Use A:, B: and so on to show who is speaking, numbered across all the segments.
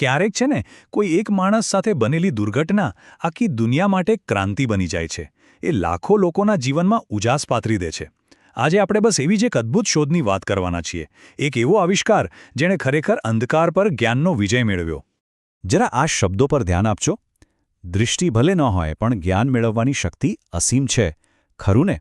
A: ક્યારેક છે ને, કોઈ એક માણસ સાથે બનેલી દુર્ઘટના આખી દુનિયા માટે ક્રાંતિ બની જાય છે. એ લાખો લોકોના જીવનમાં ઉજાસ પાથરી દે છે. આજે આપણે બસ એવી જ એક અદ્ભુત શોધની વાત કરવાના છીએ. એક એવો આવિષ્કાર જેણે ખરેખર અંધકાર પર જ્ઞાનનો વિજય મેળવ્યો.
B: જરા આ શબ્દો પર ધ્યાન આપજો. દૃષ્ટિ ભલે ન હોય, પણ જ્ઞાન મેળવવાની શક્તિ અસીમ છે. ખરું ને?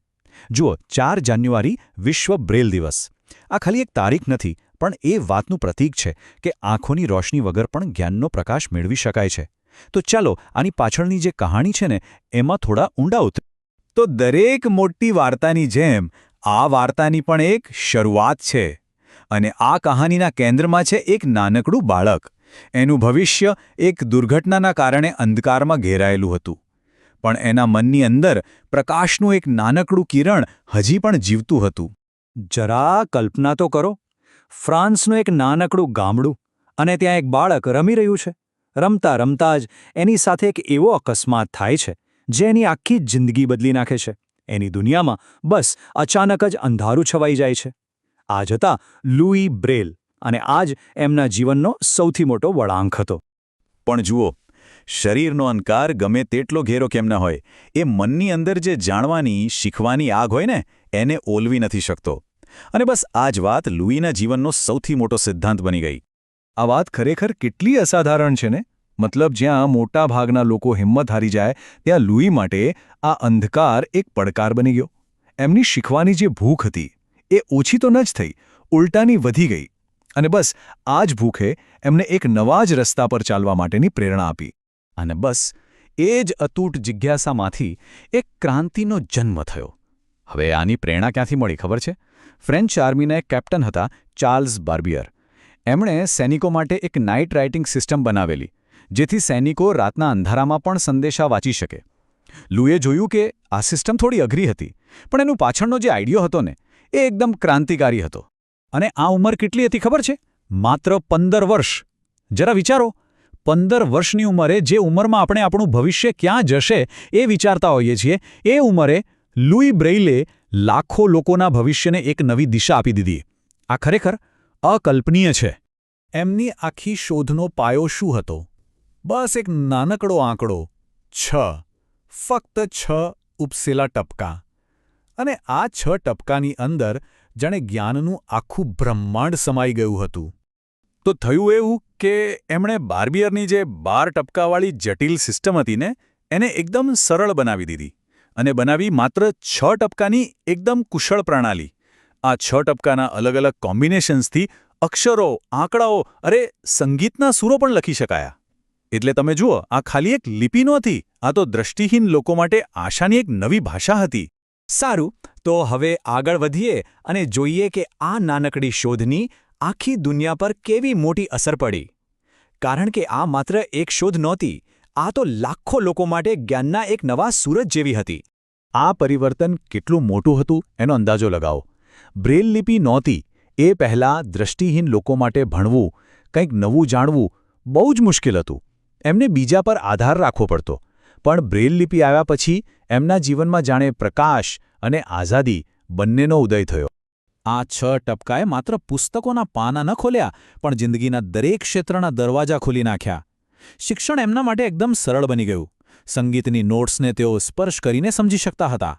B: જુઓ, ચાર જાન્યુઆરી વિશ્વ બ્રેલ દિવસ. આ ખાલી એક તારીખ નથી પણ એ વાતનું પ્રતીક છે કે આંખોની રોશની વગર પણ જ્ઞાનનો પ્રકાશ મેળવી શકાય છે. તો ચાલો, આની પાછળની જે કહાણી છે ને, એમાં થોડા ઊંડા ઉતર
A: તો દરેક મોટી વાર્તાની જેમ, આ વાર્તાની પણ એક શરૂઆત છે. અને આ કહાનીના કેન્દ્રમાં છે એક નાનકડું બાળક. એનું ભવિષ્ય એક દુર્ઘટનાના કારણે અંધકારમાં ઘેરાયેલું હતું. પણ એના મનની અંદર પ્રકાશનું એક નાનકડું કિરણ હજી પણ જીવતું હતું. જરા કલ્પના તો કરો ફ્રાન્સનું એક નાનકડું ગામડું અને ત્યાં એક બાળક રમી રહ્યું છે. રમતા રમતા જ એની સાથે એક એવો અકસ્માત થાય છે, જે એની આખી જિંદગી બદલી નાખે છે. એની દુનિયામાં બસ અચાનક જ અંધારું છવાઈ જાય છે. આ જતા લુઈ બ્રેલ અને આ જ એમના જીવનનો સૌથી મોટો વળાંક હતો.
B: પણ જુઓ, શરીરનો અંકાર ગમે તેટલો ઘેરો કેમ ન હોય, એ મનની અંદર જે જાણવાની, શીખવાની આગ હોય ને, એને ઓલવી નથી શકતો. અને બસ આ જ વાત લુઈના જીવનનો સૌથી મોટો સિદ્ધાંત બની ગઈ.
A: આ વાત ખરેખર કેટલી અસાધારણ છે ને? મતલબ જ્યાં મોટા ભાગના લોકો હિંમત હારી જાય, ત્યાં લુઈ માટે આ અંધકાર એક પડકાર બની ગયો. એમની શીખવાની જે ભૂખ હતી, એ ઓછી તો ન જ થઈ, ઉલટાની વધી ગઈ. અને બસ આ જ ભૂખે એમને એક નવા જ રસ્તા પર ચાલવા માટેની પ્રેરણા આપી.
B: અને બસ એ જ અતૂટ જિજ્ઞાસામાંથી એક ક્રાંતિનો જન્મ થયો. હવે આની પ્રેરણા ક્યાંથી મળી ખબર છે? ફ્રેન્ચ આર્મીના કેપ્ટન હતા ચાર્લ્સ બાર્બિયર. એમણે સૈનિકો માટે એક નાઇટ રાઇટિંગ સિસ્ટમ બનાવેલી, જેથી સૈનિકો રાતના અંધારામાં પણ સંદેશા વાંચી શકે. લુએ જોયું કે આ સિસ્ટમ થોડી અઘરી હતી, પણ એનું પાછળનો જે આઈડિયો હતો ને, એ એકદમ ક્રાંતિકારી હતો. અને આ ઉંમર કેટલી હતી ખબર છે? માત્ર પંદર વર્ષ. જરા વિચારો, પંદર વર્ષની ઉંમરે જે ઉંમરમાં આપણે આપણું ભવિષ્ય ક્યાં જશે એ વિચારતા હોઈએ છીએ, એ ઉંમરે લુઈ બ્રેઇલે લાખો લોકોના ભવિષ્યને એક નવી દિશા આપી દીધી. આ ખરેખર અકલ્પનીય છે. એમની આખી શોધનો પાયો શું હતો? બસ એક નાનકડો આંકડો. છ. ફક્ત છ ઉપસેલા ટપકા. અને આ છ ટપકાની અંદર જાણે જ્ઞાનનું આખું બ્રહ્માંડ સમાઈ ગયું હતું. તો થયું એવું કે એમણે બાર્બિયરની જે બાર ટપકાવાળી જટિલ સિસ્ટમ હતી ને, એને એકદમ સરળ બનાવી દીધી. અને બનાવી માત્ર છ ટપકાની એકદમ કુશળ પ્રણાલી. આ છ ટપકાના અલગ અલગ કોમ્બિનેશન્સથી અક્ષરો, આંકડાઓ, અરે સંગીતના સૂરો પણ લખી શકાયા. એટલે તમે જુઓ, આ ખાલી એક લિપિ નહોતી, આ તો દ્રષ્ટિહીન લોકો માટે આશાની એક નવી ભાષા હતી. સારું, તો હવે આગળ વધીએ અને જોઈએ કે આ નાનકડી શોધની આખી દુનિયા પર કેવી મોટી અસર પડી. કારણ કે આ માત્ર એક શોધ નહોતી આ તો લાખો લોકો માટે જ્ઞાનના એક નવા સૂરજ જેવી હતી. આ પરિવર્તન કેટલું મોટું હતું એનો અંદાજો લગાવો. બ્રેલ લિપિ નહોતી એ પહેલાં દ્રષ્ટિહીન લોકો માટે ભણવું, કંઈક નવું જાણવું, બહુ જ મુશ્કેલ હતું. એમને બીજા પર આધાર રાખવો પડતો. પણ બ્રેલ લિપિ આવ્યા પછી એમના જીવનમાં જાણે પ્રકાશ અને આઝાદી બંનેનો ઉદય થયો. આ છ ટપકાએ માત્ર પુસ્તકોના પાના ન ખોલ્યા, પણ જિંદગીના દરેક ક્ષેત્રના દરવાજા ખોલી નાખ્યા. શિક્ષણ એમના માટે એકદમ સરળ બની ગયું. સંગીતની નોટ્સને તેઓ સ્પર્શ કરીને સમજી શકતા હતા.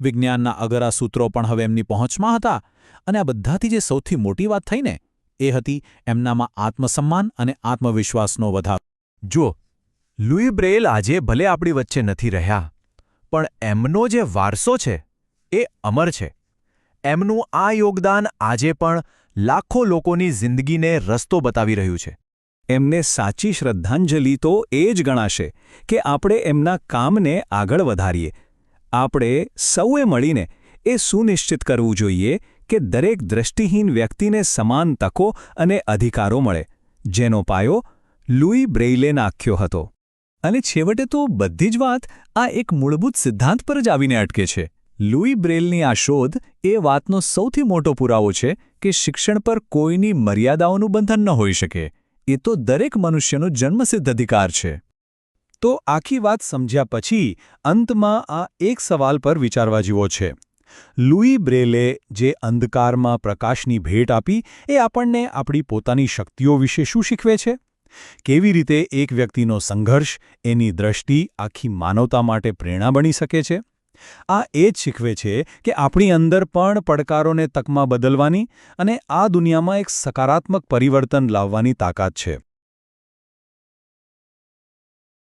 B: વિજ્ઞાનના અગરા સૂત્રો પણ હવે એમની પહોંચમાં હતા અને આ બધાથી જે સૌથી મોટી વાત થઈને એ હતી એમનામાં આત્મસન્માન અને આત્મવિશ્વાસનો વધારો. જુઓ, લુઈ બ્રેલ આજે ભલે આપણી વચ્ચે નથી રહ્યા, પણ એમનો જે વારસો છે એ અમર છે. એમનું આ યોગદાન આજે પણ લાખો લોકોની જિંદગીને રસ્તો બતાવી રહ્યું છે. એમને સાચી શ્રદ્ધાંજલિ તો એ જ ગણાશે કે આપણે એમના કામને આગળ વધારીએ. આપણે સૌએ મળીને એ સુનિશ્ચિત કરવું જોઈએ કે દરેક દ્રષ્ટિહીન વ્યક્તિને સમાન તકો અને અધિકારો મળે. જેનો પાયો લુઈ બ્રેઇલે નાખ્યો હતો. અને છેવટે તો બધી જ વાત આ એક મૂળભૂત સિદ્ધાંત પર જ આવીને અટકે છે. લુઈ બ્રેલની આ શોધ એ વાતનો સૌથી મોટો પુરાવો છે કે શિક્ષણ પર કોઈની મર્યાદાઓનું બંધન ન હોઈ શકે. એ તો દરેક મનુષ્યનો જન્મસિદ્ધ અધિકાર છે. તો આખી વાત સમજ્યા પછી અંતમાં આ એક સવાલ પર વિચારવા જેવો છે. લુઈ બ્રેલે જે અંધકારમાં પ્રકાશની ભેટ આપી એ આપણને આપણી પોતાની શક્તિઓ વિશે શું શીખવે છે? કેવી રીતે એક વ્યક્તિનો સંઘર્ષ એની દ્રષ્ટિ આખી માનવતા માટે પ્રેરણા બની શકે છે? આ એ જ શીખવે છે કે આપણી અંદર પણ પડકારોને તકમાં બદલવાની અને આ દુનિયામાં એક સકારાત્મક પરિવર્તન લાવવાની તાકાત છે.